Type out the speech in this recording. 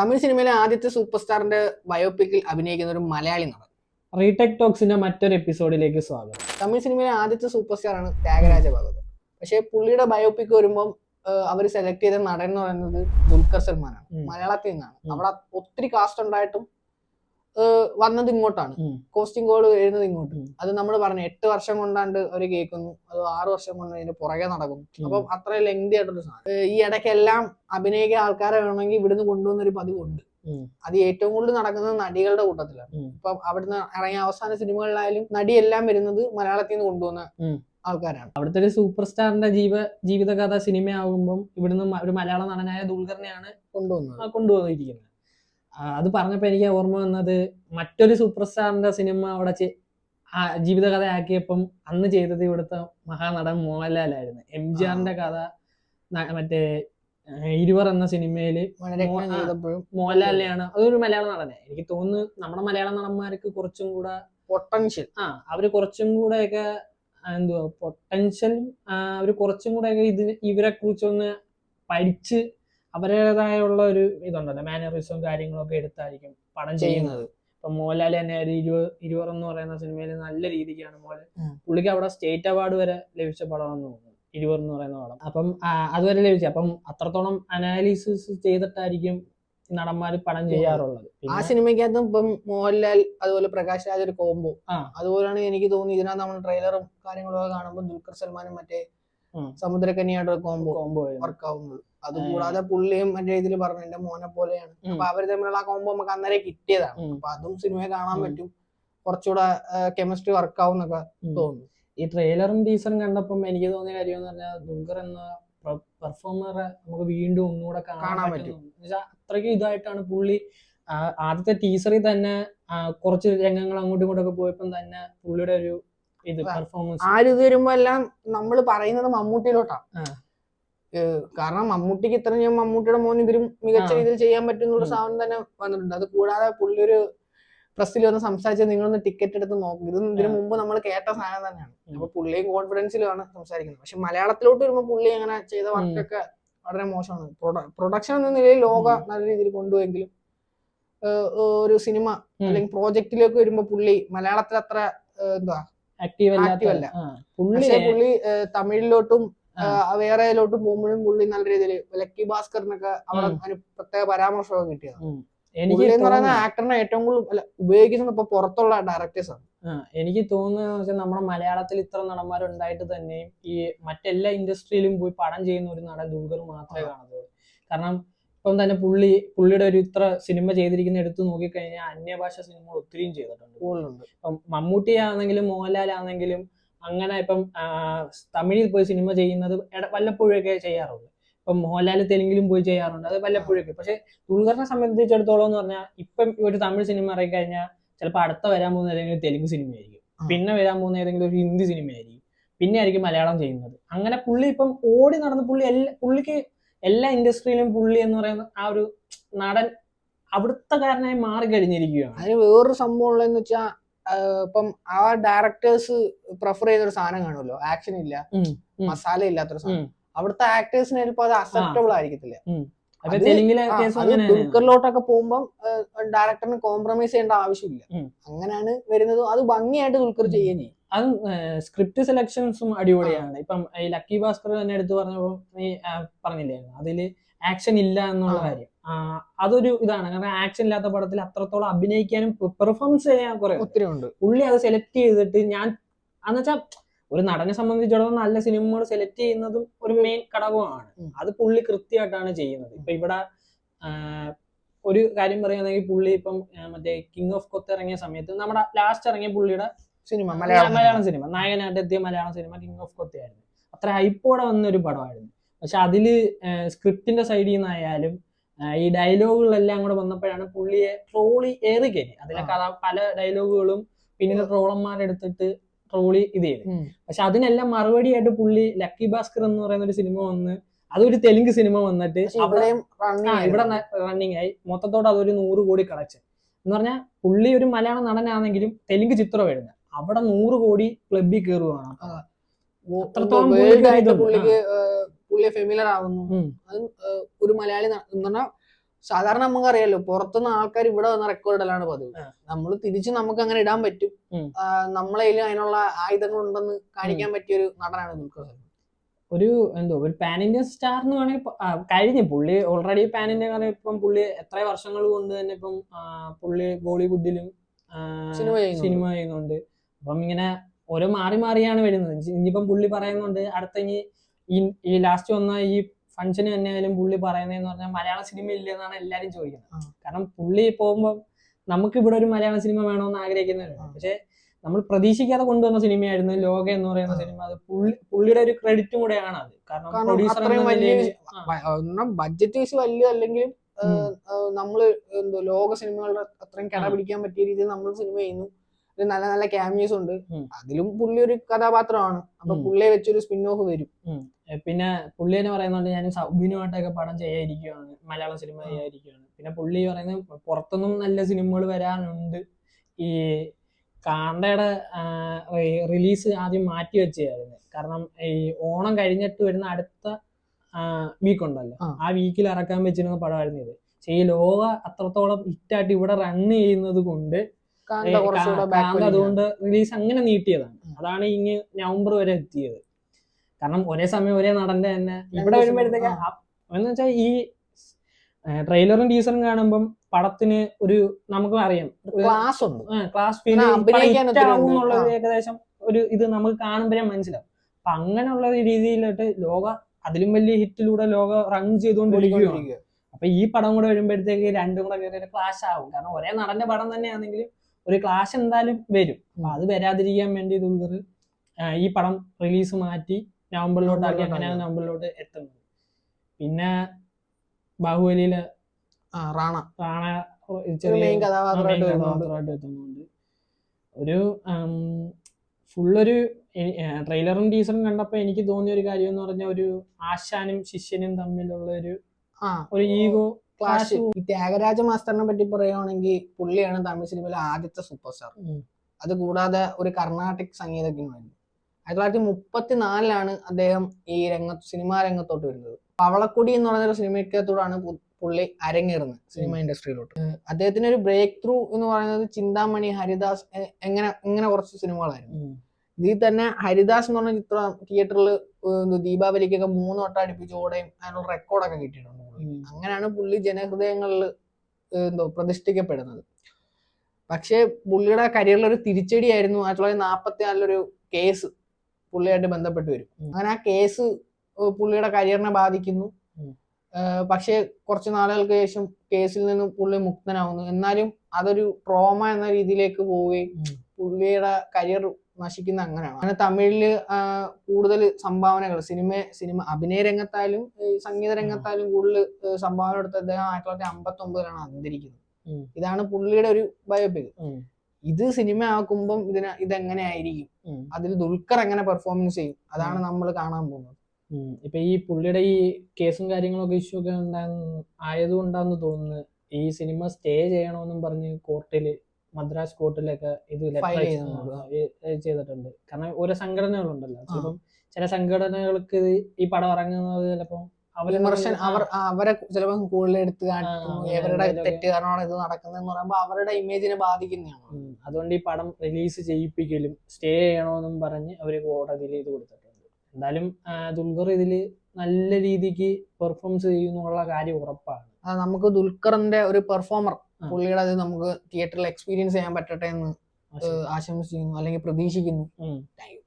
തമിഴ് സിനിമയിലെ ആദ്യത്തെ സൂപ്പർ സ്റ്റാറിന്റെ ബയോപിക്കിൽ അഭിനയിക്കുന്ന ഒരു മലയാളി നടൻ. റീടെക് ടോക്സിന്റെ മറ്റൊരു എപ്പിസോഡിലേക്ക് സ്വാഗതം. തമിഴ് സിനിമയിലെ ആദ്യത്തെ സൂപ്പർ സ്റ്റാർ ആണ് ത്യാഗരാജ ഭഗവത്. പക്ഷേ പുള്ളിയുടെ ബയോപിക് വരുമ്പോൾ അവർ സെലക്ട് ചെയ്ത നടൻ എന്ന് പറയുന്നത് ദുൽഖർ സൽമാനാണ്. മലയാളത്തിൽ നിന്നാണ്. അവിടെ ഒത്തിരി കാസ്റ്റ് ഉണ്ടായിട്ടും വന്നത് ഇങ്ങോട്ടാണ്. കോസ്റ്റിംഗ് കോൾ വരുന്നത് ഇങ്ങോട്ട്. അത് നമ്മൾ പറഞ്ഞു എട്ട് വർഷം കൊണ്ടാണ്ട് അവർ കേൾക്കുന്നു. അത് ആറ് വർഷം കൊണ്ട് അതിന്റെ പുറകെ നടക്കുന്നു. ഉം. അപ്പം അത്ര ലെങ്തി ആയിട്ടൊരു സാധനം. ഈ ഇടയ്ക്കെല്ലാം അഭിനയിക്കുന്ന ആൾക്കാരെ വേണമെങ്കിൽ ഇവിടുന്ന് കൊണ്ടുവന്ന ഒരു പതിവുണ്ട്. അത് ഏറ്റവും കൂടുതൽ നടക്കുന്നത് നടികളുടെ കൂട്ടത്തിലാണ്. ഇപ്പൊ അവിടുന്ന് ഇറങ്ങിയ അവസാന സിനിമകളിലായാലും നടിയെല്ലാം വരുന്നത് മലയാളത്തിൽ നിന്ന് കൊണ്ടുവന്ന. ആൾക്കാരാണ്. അവിടുത്തെ ഒരു സൂപ്പർ സ്റ്റാറിന്റെ ജീവ ജീവിതകഥ സിനിമയാകുമ്പം ഇവിടുന്ന് ഒരു മലയാള നടനായ ദുൽഖറിനെയാണ് കൊണ്ടുവന്നത്. കൊണ്ടുവന്നിരിക്കുന്നത്. അത് പറഞ്ഞപ്പോൾ എനിക്ക് ഓർമ്മ വന്നത് മറ്റൊരു സൂപ്പർ സ്റ്റാറിന്റെ സിനിമ അവിടെ ജീവിതകഥയാക്കിയപ്പം അന്ന് ചെയ്തത് ഇവിടുത്തെ മഹാനടൻ മോഹൻലാലായിരുന്നു എം ജി ആറിന്റെ കഥ മറ്റേ ഇരുവർ എന്ന ആ. മോഹൻലാലിനെയാണ്. അതൊരു മലയാള നടനെ എനിക്ക് തോന്നുന്നു നമ്മുടെ മലയാള നടന്മാർക്ക് കുറച്ചും കൂടെ പൊട്ടൻഷ്യൽ ആ അവർ കുറച്ചും കൂടെയൊക്കെ എന്തുവാ പൊട്ടൻഷ്യൽ അവർ കുറച്ചും കൂടെയൊക്കെ ഇതിന് ഇവരെ കുറിച്ചൊന്ന് പഠിച്ച് അവരുടേതായുള്ള ഒരു ഇതുണ്ടല്ലോ മാനറിസവും കാര്യങ്ങളൊക്കെ എടുത്തായിരിക്കും പടം ചെയ്യുന്നത്. ഇപ്പൊ മോഹൻലാൽ തന്നെ ഒരു ഇരുപത് ഇരുവർ എന്ന് പറയുന്ന സിനിമയിൽ നല്ല രീതിക്കാണ് മോഹൻ. പുള്ളിക്ക് അവിടെ സ്റ്റേറ്റ് അവാർഡ് വരെ ലഭിച്ച പടമാണെന്ന് തോന്നുന്നു ഇരുവർ എന്ന് പറയുന്ന പടം. അപ്പം അതുവരെ ലഭിച്ചു. അപ്പം അത്രത്തോളം അനാലിസിസ് ചെയ്തിട്ടായിരിക്കും നടന്മാര് നടന്മാർ പടം ചെയ്യാറുള്ളത്. ആ സിനിമയ്ക്കകത്തും ഇപ്പം മോഹൻലാൽ അതുപോലെ പ്രകാശ് രാജ് ഒരു കോംബോ. അതുപോലെയാണ് എനിക്ക് തോന്നി ഇതിനകത്ത് നമ്മൾ ട്രെയിലറും കാര്യങ്ങളും ഒക്കെ കാണുമ്പോൾ ദുൽഖർ സൽമാനും മറ്റേ സമുദ്രക്കന്യായിട്ടൊരു കോമ്പോ കോമ്പോ കോംബോ കോംബോ ആയിരുന്നു. അതുകൂടാതെ പുള്ളിയും മറ്റേ ഇതിൽ പറഞ്ഞു എന്റെ മോനെ പോലെയാണ്. അപ്പൊ അവർ തമ്മിലുള്ള ആ കോമ്പോ നമുക്ക് അന്നേരം കിട്ടിയതാണ്. അപ്പൊ അതും സിനിമയെ കാണാൻ പറ്റും കുറച്ചുകൂടെ കെമിസ്ട്രി വർക്ക് ആവും എന്നൊക്കെ തോന്നുന്നു ഈ ട്രെയിലറും ടീസറും കണ്ടപ്പം എനിക്ക് തോന്നിയ കാര്യം എന്ന് പറഞ്ഞാൽ ദുൽഖർ എന്ന പെർഫോമറെ നമുക്ക് വീണ്ടും ഒന്നുകൂടെ കാണാൻ പറ്റും. അത്രയ്ക്ക് ഇതായിട്ടാണ് പുള്ളി ആദ്യത്തെ ടീസറിൽ തന്നെ കുറച്ച് രംഗങ്ങൾ അങ്ങോട്ടും ഇങ്ങോട്ടൊക്കെ പോയപ്പം തന്നെ പുള്ളിയുടെ ഒരു ഇത് ആ. പെർഫോമൻസ് ആര് ഇത് വരുമ്പോ എല്ലാം നമ്മൾ പറയുന്നത് മമ്മൂട്ടിയിലോട്ടാണ് ആ. കാരണം മമ്മൂട്ടിക്ക് ഇത്ര ഞാൻ മമ്മൂട്ടിയുടെ മോൻ ഇതിലും മികച്ച രീതിയിൽ ചെയ്യാൻ പറ്റും എന്നുള്ള സാധനം തന്നെ വന്നിട്ടുണ്ട്. അത് കൂടാതെ പുള്ളി ഒരു പ്രസ്സിൽ വന്ന് സംസാരിച്ച് നിങ്ങളൊന്ന് ടിക്കറ്റ് എടുത്ത് നോക്കും. ഇത് ഇതിനു. മുമ്പ് നമ്മൾ കേട്ട സാധനം തന്നെയാണ്. അപ്പൊ പുള്ളിയും കോൺഫിഡൻസിലുമാണ് സംസാരിക്കുന്നത്. പക്ഷെ മലയാളത്തിലോട്ട് വരുമ്പോൾ പുള്ളി അങ്ങനെ ചെയ്ത വർക്കൊക്കെ വളരെ മോശമാണ്. പ്രൊഡക്ഷൻ എന്ന നിലയിൽ ലോക നല്ല രീതിയിൽ കൊണ്ടുപോയെങ്കിലും ഒരു സിനിമ അല്ലെങ്കിൽ പ്രോജക്റ്റിലേക്ക് വരുമ്പോൾ പുള്ളി മലയാളത്തിൽ അത്ര എന്താ ആക്റ്റീവ് അല്ല. പുള്ളി പുള്ളി തമിഴിലോട്ടും വേറെയിലോട്ടും പോകുമ്പോഴും പുള്ളി നല്ല രീതിയിൽ ലക്കി ഭാസ്കറിനൊക്കെ അവിടെ. അതിന് പ്രത്യേക പരാമർശമൊക്കെ കിട്ടിയത്. എനിക്ക് പറയുന്ന ആക്ടറിനെ ഏറ്റവും കൂടുതൽ അല്ല, ഉപയോഗിക്കുന്നത് ഇപ്പൊ പുറത്തുള്ള ഡയറക്ടേഴ്സ് ആണ്. എനിക്ക് തോന്നുന്നത് വെച്ചാൽ നമ്മുടെ മലയാളത്തിൽ ഇത്ര നടന്മാരുണ്ടായിട്ട് തന്നെയും ഈ മറ്റെല്ലാ ഇൻഡസ്ട്രിയിലും പോയി പടം ചെയ്യുന്ന ഒരു നടൻ ദുൽഖർ മാത്രമേ കാണത്തുള്ളൂ. കാരണം ഇപ്പം തന്നെ പുള്ളി പുള്ളിയുടെ ഒരു ഇത്ര സിനിമ ചെയ്തിരിക്കുന്ന എടുത്ത് നോക്കിക്കഴിഞ്ഞാൽ അന്യഭാഷ സിനിമകൾ ഒത്തിരിയും ചെയ്തിട്ടുണ്ട്. ഇപ്പം മമ്മൂട്ടി ആണെങ്കിലും മോഹൻലാൽ ആണെങ്കിലും അങ്ങനെ ഇപ്പം തമിഴിൽ പോയി സിനിമ ചെയ്യുന്നത് വല്ലപ്പോഴൊക്കെ ചെയ്യാറുള്ളൂ ഇപ്പം മോഹൻലാൽ തെലുങ്കിലും പോയി ചെയ്യാറുണ്ട് അത് വല്ലപ്പോഴൊക്കെ പക്ഷെ ദുൽഖറിനെ സംബന്ധിച്ചിടത്തോളം എന്ന് പറഞ്ഞാൽ ഇപ്പം ഒരു തമിഴ് സിനിമ ഇറങ്ങി കഴിഞ്ഞാൽ ചിലപ്പോൾ അടുത്ത വരാൻ പോകുന്ന ഏതെങ്കിലും തെലുങ്ക് സിനിമയായിരിക്കും. പിന്നെ വരാൻ പോകുന്ന ഏതെങ്കിലും ഒരു ഹിന്ദി സിനിമയായിരിക്കും. പിന്നെ ആയിരിക്കും മലയാളം ചെയ്യുന്നത്. അങ്ങനെ പുള്ളി ഇപ്പം ഓടി നടന്ന് പുള്ളി എല്ലാ പുള്ളിക്ക് എല്ലാ ഇൻഡസ്ട്രിയിലും പുള്ളി എന്ന് പറയുന്ന ആ ഒരു നടൻ അവിടുത്തെ കാരനായി മാറി കഴിഞ്ഞിരിക്കുകയാണ് അതിന് വേറൊരു സംഭവം ഉള്ളതെന്ന് വെച്ചാൽ ഇപ്പം ആ ഡയറക്ടേഴ്സ് പ്രിഫർ ചെയ്ത ഒരു സാധനം കാണുമല്ലോ? ആക്ഷൻ ഇല്ല. മസാല ഇല്ലാത്തൊരു സാധനം. അവിടുത്തെ ആക്ടേഴ്സിന് ചിലപ്പോൾ അത് അക്സെപ്റ്റബിൾ ആയിരിക്കത്തില്ല. ദുൽഖറിലോട്ടൊക്കെ പോകുമ്പോൾ ഡയറക്ടറിന് കോംപ്രമൈസ് ചെയ്യേണ്ട ആവശ്യമില്ല. അങ്ങനെയാണ് വരുന്നത്. അത് ഭംഗിയായിട്ട് ദുൽഖർ ചെയ്യുകയും ചെയ്യും. അത് സ്ക്രിപ്റ്റ് സെലക്ഷൻസും അടിപൊളിയാണ്. ഇപ്പം ഈ ലക്കി ഭാസ്കർ തന്നെ എടുത്തു പറഞ്ഞപ്പോ നീ പറഞ്ഞില്ലായിരുന്നു അതിൽ അതിൽ ആക്ഷൻ ഇല്ല എന്നുള്ള. കാര്യം. അതൊരു ഇതാണ്. കാരണം ആക്ഷൻ ഇല്ലാത്ത പടത്തിൽ അത്രത്തോളം അഭിനയിക്കാനും പെർഫോമൻസ് ചെയ്യാൻ കുറെ. ഒത്തിരി ഉണ്ട്. പുള്ളി അത് സെലക്ട് ചെയ്തിട്ട് ഞാൻ എന്നുവെച്ചാൽ ഒരു നടനെ സംബന്ധിച്ചിടത്തോളം നല്ല സിനിമകൾ സെലക്ട് ചെയ്യുന്നതും ഒരു മെയിൻ ഘടകമാണ്. അത് പുള്ളി കൃത്യമായിട്ടാണ് ചെയ്യുന്നത്. ഇപ്പൊ ഇവിടെ ഒരു കാര്യം പറയുകയാണെങ്കിൽ പുള്ളി ഇപ്പം മറ്റേ കിങ് ഓഫ് കൊത്ത് ഇറങ്ങിയ സമയത്ത് നമ്മുടെ ലാസ്റ്റ് ഇറങ്ങിയ പുള്ളിയുടെ സിനിമ മലയാളം സിനിമ. നായകനായിട്ട് എത്തിയ മലയാളം സിനിമ കിങ് ഓഫ് കൊത്തയായിരുന്നു അത്ര ഹൈപ്പോടെ വന്ന ഒരു പടമായിരുന്നു. പക്ഷെ അതിൽ സ്ക്രിപ്റ്റിന്റെ സൈഡിൽ നിന്നായാലും ഈ ഡയലോഗുകളെല്ലാം കൂടെ വന്നപ്പോഴാണ് പുള്ളിയെ ട്രോളി ഏറി കയറി. അതിലെ കഥ പല ഡയലോഗുകളും പിന്നീട് ട്രോളന്മാരെടുത്തിട്ട് ട്രോളി ഇത് ചെയ്തു. പക്ഷെ അതിനെല്ലാം മറുപടിയായിട്ട് പുള്ളി ലക്കി ഭാസ്കർ എന്ന് പറയുന്ന ഒരു സിനിമ വന്ന് അതൊരു തെലുങ്ക് സിനിമ വന്നിട്ട് ഇവിടെ റണ്ണിങ് ആയി. മൊത്തത്തോടെ അതൊരു നൂറ് കോടി കളക്ഷൻ എന്ന് പറഞ്ഞാൽ പുള്ളി ഒരു മലയാള നടനാണെങ്കിലും തെലുങ്ക് ചിത്രം എഴുതുന്നത് അവിടെ നൂറ് കോടി ക്ലബിൽ കയറുകയാണ് അത്രത്തോളം പുള്ളിയെ ഫെമിലർ ആവുന്നു. അത് ഒരു മലയാളി എന്ന് പറഞ്ഞാൽ സാധാരണ നമുക്ക് അറിയാലോ പുറത്തുനിന്ന് ആൾക്കാർ ഇവിടെ വന്ന റെക്കോർഡ് ഇടലാണ് പതിവ്. നമ്മൾ തിരിച്ച് നമുക്ക് അങ്ങനെ ഇടാൻ പറ്റും. നമ്മളതിലും അതിനുള്ള ആയുധങ്ങൾ ഉണ്ടെന്ന് കാണിക്കാൻ പറ്റിയ ഒരു നടനാണ് ദുൽഖർ സൽമാൻ. ഒരു എന്തോ ഒരു പാൻ ഇന്ത്യൻ സ്റ്റാർ എന്ന് വേണമെങ്കിൽ കഴിഞ്ഞു. പുള്ളി ഓൾറെഡി പാൻ ഇന്ത്യ ഇപ്പം പുള്ളി എത്ര വർഷങ്ങൾ കൊണ്ട് തന്നെ ഇപ്പം പുള്ളി ബോളിവുഡിലും സിനിമ സിനിമ ചെയ്യുന്നുണ്ട്. അപ്പം ഇങ്ങനെ ഓരോ മാറി മാറിയാണ് വരുന്നത്. ഇനിയിപ്പം പുള്ളി പറയുന്നുണ്ട് അടുത്ത ഇനി ഈ- ഈ ലാസ്റ്റ് വന്ന ഈ ഫംഗ്ഷന് തന്നെ ആയാലും പുള്ളി പറയുന്നതെന്ന് പറഞ്ഞാൽ മലയാള സിനിമ ഇല്ലെന്നാണ് എല്ലാരും ചോദിക്കുന്നത്. കാരണം പുള്ളി പോകുമ്പോൾ നമുക്ക് ഇവിടെ ഒരു മലയാള സിനിമ വേണമെന്ന് ആഗ്രഹിക്കുന്നവരുണ്ട്. പക്ഷെ നമ്മൾ പ്രതീക്ഷിക്കാതെ കൊണ്ടുവന്ന സിനിമയായിരുന്നു ലോക എന്ന് പറയുന്ന സിനിമ അത് പുള്ളി പുള്ളിയുടെ ഒരു ക്രെഡിറ്റും കൂടെയാണ് അത്. കാരണം പ്രൊഡ്യൂസർ വലിയ. ബഡ്ജറ്റ് വൈസ് വലുതല്ലെങ്കിലും ഉം. നമ്മൾ എന്തോ ലോക സിനിമകളുടെ അത്രയും കിട പിടിക്കാൻ പറ്റിയ രീതിയിൽ നമ്മൾ സിനിമ ചെയ്യുന്നു. നല്ല നല്ല ക്യാമിയോസ് ഉണ്ട്. അതിലും പുള്ളി ഒരു കഥാപാത്രമാണ്. അപ്പൊ. പുള്ളിയെ വെച്ചൊരു സ്പിൻ ഓഫ് വരും. പിന്നെ പുള്ളി എന്ന് പറയുന്നുണ്ട് ഞാൻ സൗബിനുമായിട്ടൊക്കെ പടം ചെയ്യാതിരിക്കുകയാണ് മലയാള സിനിമ. ചെയ്യാതിരിക്കുകയാണ് പിന്നെ പുള്ളി പറയുന്നത് പുറത്തുനിന്നും നല്ല സിനിമകൾ വരാനുണ്ട്. ഈ കാന്തയുടെ റിലീസ് ആദ്യം മാറ്റി വെച്ചായിരുന്നു കാരണം ഈ ഓണം കഴിഞ്ഞിട്ട് വരുന്ന അടുത്ത വീക്ക് ഉണ്ടല്ലോ. ആ. ആ വീക്കിൽ ഇറക്കാൻ വെച്ചിരുന്ന പടമായിരുന്നു ഇത്. പക്ഷേ ഈ ലോക അത്രത്തോളം ഹിറ്റായിട്ട് ഇവിടെ റൺ ചെയ്യുന്നത് കൊണ്ട് കാന്ത അതുകൊണ്ട് റിലീസ് അങ്ങനെ നീട്ടിയതാണ്. അതാണ് ഇനി നവംബർ വരെ എത്തിയത്. കാരണം ഒരേ സമയം ഒരേ നടന്റെ തന്നെ. ഇവിടെ വരുമ്പോഴത്തേക്ക് എന്ന് വെച്ചാൽ ഈ ട്രെയിലറും ടീസറും കാണുമ്പം പടത്തിന് ഒരു നമുക്ക് അറിയാം. ക്ലാസ് ഉണ്ട്. ക്ലാസ് ആ. ഏകദേശം ഒരു ഇത് നമുക്ക് കാണുമ്പോഴേ മനസ്സിലാവും. അപ്പൊ അങ്ങനെയുള്ള രീതിയിലോട്ട് ലോക അതിലും വലിയ ഹിറ്റിലൂടെ ലോക റൺ ചെയ്തുകൊണ്ടിരിക്കുകയാണ്. അപ്പൊ ഈ പടം കൂടെ വരുമ്പോഴത്തേക്ക് രണ്ടും കൂടെ കയറി ക്ലാഷ് ആവും. കാരണം ഒരേ നടന്റെ പടം തന്നെയാണെങ്കിലും ഒരു ക്ലാഷ് എന്തായാലും വരും. അപ്പൊ അത് വരാതിരിക്കാൻ വേണ്ടി ദുൽഖർ ഈ പടം റിലീസ് മാറ്റി നവംബറിലോട്ട് അങ്ങനെയാണ് ആക്കി. നവംബറിലോട്ട് എത്തുന്നത്. പിന്നെ ബാഹുബലിയിൽ റാണ. റാണ ചെറിയ കഥാപാത്രമായിട്ട് എത്തുന്നുണ്ട് ഒരു ഫുള്ളൊരു ട്രെയിലറും ടീസറും കണ്ടപ്പോ എനിക്ക് തോന്നിയ ഒരു കാര്യം എന്ന് പറഞ്ഞാൽ ഒരു ആശാനും ശിഷ്യനും തമ്മിലുള്ള ഒരു ഒരു ഈഗോ ക്ലാഷ്. ഈ ത്യാഗരാജ മാസ്റ്ററിനെ പറ്റി പറയുകയാണെങ്കിൽ പുള്ളിയാണ് തമിഴ് സിനിമയിലെ ആദ്യത്തെ സൂപ്പർ സ്റ്റാർ. അത് കൂടാതെ ഒരു കർണാട്ടിക് സംഗീതജ്ഞനായിരുന്നു ആയിരത്തി തൊള്ളായിരത്തി മുപ്പത്തിനാലിലാണ് അദ്ദേഹം ഈ രംഗത്ത് സിനിമാ രംഗത്തോട്ട് വരുന്നത്. പവളക്കുടി എന്ന് പറയുന്ന ഒരു സിനിമയ്ക്കത്തോടാണ് പുള്ളി അരങ്ങേറുന്നത് സിനിമ ഇൻഡസ്ട്രിയിലോട്ട്. അദ്ദേഹത്തിന് ഒരു ബ്രേക്ക് ത്രൂ എന്ന് പറയുന്നത് ചിന്താമണി ഹരിദാസ് എങ്ങനെ ഇങ്ങനെ കുറച്ച് സിനിമകളായിരുന്നു. ഇതിൽ തന്നെ ഹരിദാസ് എന്ന് പറഞ്ഞ ചിത്രം തിയേറ്ററിൽ ദീപാവലിക്കൊക്കെ മൂന്ന് വട്ടം അടുപ്പിച്ച് ഓടയും അതിനുള്ള റെക്കോർഡൊക്കെ കിട്ടിയിട്ടുണ്ട് അങ്ങനെയാണ് പുള്ളി ജനഹൃദയങ്ങളിൽ എന്തോ പ്രതിഷ്ഠിക്കപ്പെടുന്നത്. പക്ഷേ പുള്ളിയുടെ കരിയറിൽ ഒരു തിരിച്ചടിയായിരുന്നു ആയിരത്തി തൊള്ളായിരത്തി നാൽപ്പത്തി നാലിലൊരു കേസ് പുള്ളിയായിട്ട് ബന്ധപ്പെട്ട് വരും. അങ്ങനെ ആ കേസ് പുള്ളിയുടെ കരിയറിനെ ബാധിക്കുന്നു. പക്ഷേ കുറച്ച് നാളുകൾക്ക് ശേഷം കേസിൽ നിന്ന് പുള്ളി മുക്തനാവുന്നു. എന്നാലും അതൊരു ട്രോമ എന്ന രീതിയിലേക്ക് പോവുകയും പുള്ളിയുടെ കരിയർ നശിക്കുന്ന അങ്ങനെയാണ്. അങ്ങനെ തമിഴിൽ കൂടുതൽ സംഭാവനകൾ സിനിമ സിനിമ അഭിനയ രംഗത്തായാലും സംഗീത രംഗത്തായാലും കൂടുതൽ സംഭാവന കൊടുത്ത അദ്ദേഹം ആയിരത്തി തൊള്ളായിരത്തി അമ്പത്തി ഒമ്പതിലാണ് അന്തരിക്കുന്നത് ഇതാണ് പുള്ളിയുടെ ഒരു ബയോപിക്. ഇത് സിനിമ ആക്കുമ്പം ഇതിന് ഇതെങ്ങനെയായിരിക്കും അതിൽ ദുൽഖർ എങ്ങനെ പെർഫോമൻസ് ചെയ്യും? അതാണ് നമ്മൾ കാണാൻ പോകുന്നത്. ഇപ്പൊ ഈ പുള്ളിയുടെ ഈ കേസും കാര്യങ്ങളൊക്കെ ഇഷ്യൂ ഒക്കെ ഉണ്ടാകുന്ന ആയതുകൊണ്ടാന്ന് തോന്നുന്നു ഈ സിനിമ സ്റ്റേ ചെയ്യണമെന്നും പറഞ്ഞ് കോർട്ടിൽ മദ്രാസ് കോർട്ടിലൊക്കെ ഇത് ചെയ്തിട്ടുണ്ട്. കാരണം ഓരോ സംഘടനകളുണ്ടല്ലോ. ചിലപ്പം ചില സംഘടനകൾക്ക് ഈ പടം ഇറങ്ങുന്നത് ചിലപ്പം അവർ വിമർശനം അവർ അവരെ ചിലപ്പോൾ കൂടുതൽ എടുത്ത് അങ്ങനെ ഇവരുടെ തെറ്റ് കാരണമാണ് ഇത് നടക്കുന്നതെന്ന് പറയുമ്പോൾ അവരുടെ ഇമേജിനെ ബാധിക്കുന്നതാണ്. അതുകൊണ്ട് ഈ പടം റിലീസ് ചെയ്യിപ്പിക്കലും സ്റ്റേ ചെയ്യണമെന്നും പറഞ്ഞ് അവർ കോടതിയിൽ ഇത് കൊടുത്തിട്ടുണ്ട്. എന്തായാലും ദുൽഖർ ഇതിൽ നല്ല രീതിക്ക് പെർഫോമൻസ് ചെയ്യുന്നുള്ള കാര്യം ഉറപ്പാണ്. നമുക്ക് ദുൽഖറിന്റെ ഒരു പെർഫോമർ. പുള്ളിയുടെ അത് നമുക്ക് തിയേറ്ററിൽ എക്സ്പീരിയൻസ് ചെയ്യാൻ പറ്റട്ടെ എന്ന് ആശംസിക്കുന്നു അല്ലെങ്കിൽ പ്രതീക്ഷിക്കുന്നു. Thank you